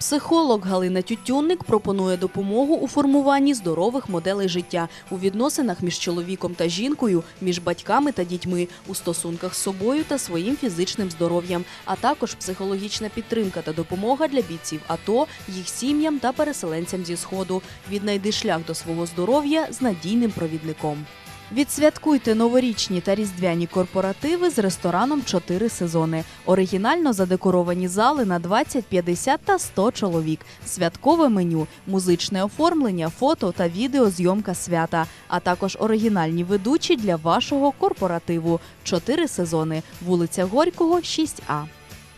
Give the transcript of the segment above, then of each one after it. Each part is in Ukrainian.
Психолог Галина Тютюнник пропонує допомогу у формуванні здорових моделей життя у відносинах між чоловіком та жінкою, між батьками та дітьми, у стосунках з собою та своїм фізичним здоров'ям, а також психологічна підтримка та допомога для бійців АТО, їх сім'ям та переселенцям зі сходу. Віднайди шлях до свого здоров'я з надійним провідником. Відсвяткуйте новорічні та різдвяні корпоративи з рестораном «Чотири сезони. Оригінально задекоровані зали на 20, 50 та 100 чоловік. Святкове меню, музичне оформлення, фото та відеозйомка свята, а також оригінальні ведучі для вашого корпоративу. «Чотири сезони. Вулиця Горького, 6А.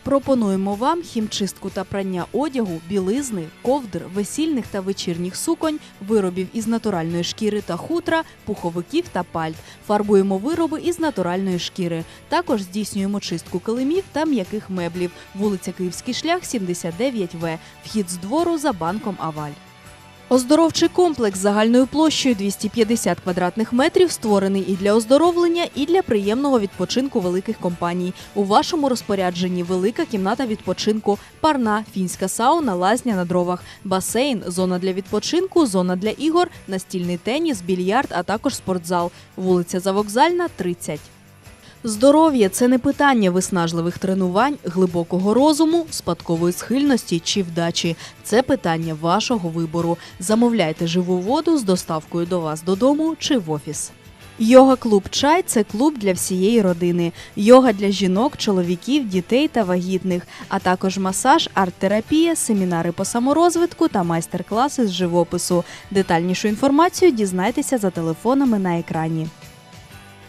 Пропонуємо вам хімчистку та прання одягу, білизни, ковдр, весільних та вечірніх суконь, виробів із натуральної шкіри та хутра, пуховиків та пальт. Фарбуємо вироби із натуральної шкіри. Також здійснюємо чистку килимів та м'яких меблів. Вулиця Київський шлях, 79В. Вхід з двору за банком Аваль. Оздоровчий комплекс загальною площею 250 квадратних метрів створений і для оздоровлення, і для приємного відпочинку великих компаній. У вашому розпорядженні велика кімната відпочинку, парна, фінська сауна, лазня на дровах, басейн, зона для відпочинку, зона для ігор, настільний теніс, більярд, а також спортзал. Вулиця Завокзальна, 30. Здоров'я це не питання виснажливих тренувань, глибокого розуму, спадкової схильності чи вдачі. Це питання вашого вибору. Замовляйте живу воду з доставкою до вас додому чи в офіс. Йога-клуб Чай це клуб для всієї родини. Йога для жінок, чоловіків, дітей та вагітних, а також масаж, арт-терапія, семінари по саморозвитку та майстер-класи з живопису. Детальнішу інформацію дізнайтеся за телефонами на екрані.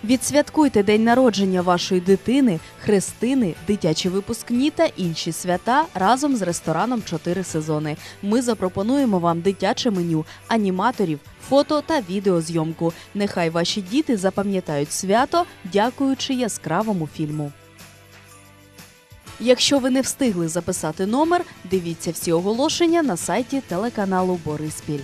Відсвяткуйте день народження вашої дитини, хрестини, дитячі випускні та інші свята разом з рестораном «Чотири сезони. Ми запропонуємо вам дитяче меню, аніматорів, фото та відеозйомку. Нехай ваші діти запам'ятають свято, дякуючи яскравому фільму. Якщо ви не встигли записати номер, дивіться всі оголошення на сайті телеканалу Бориспіль.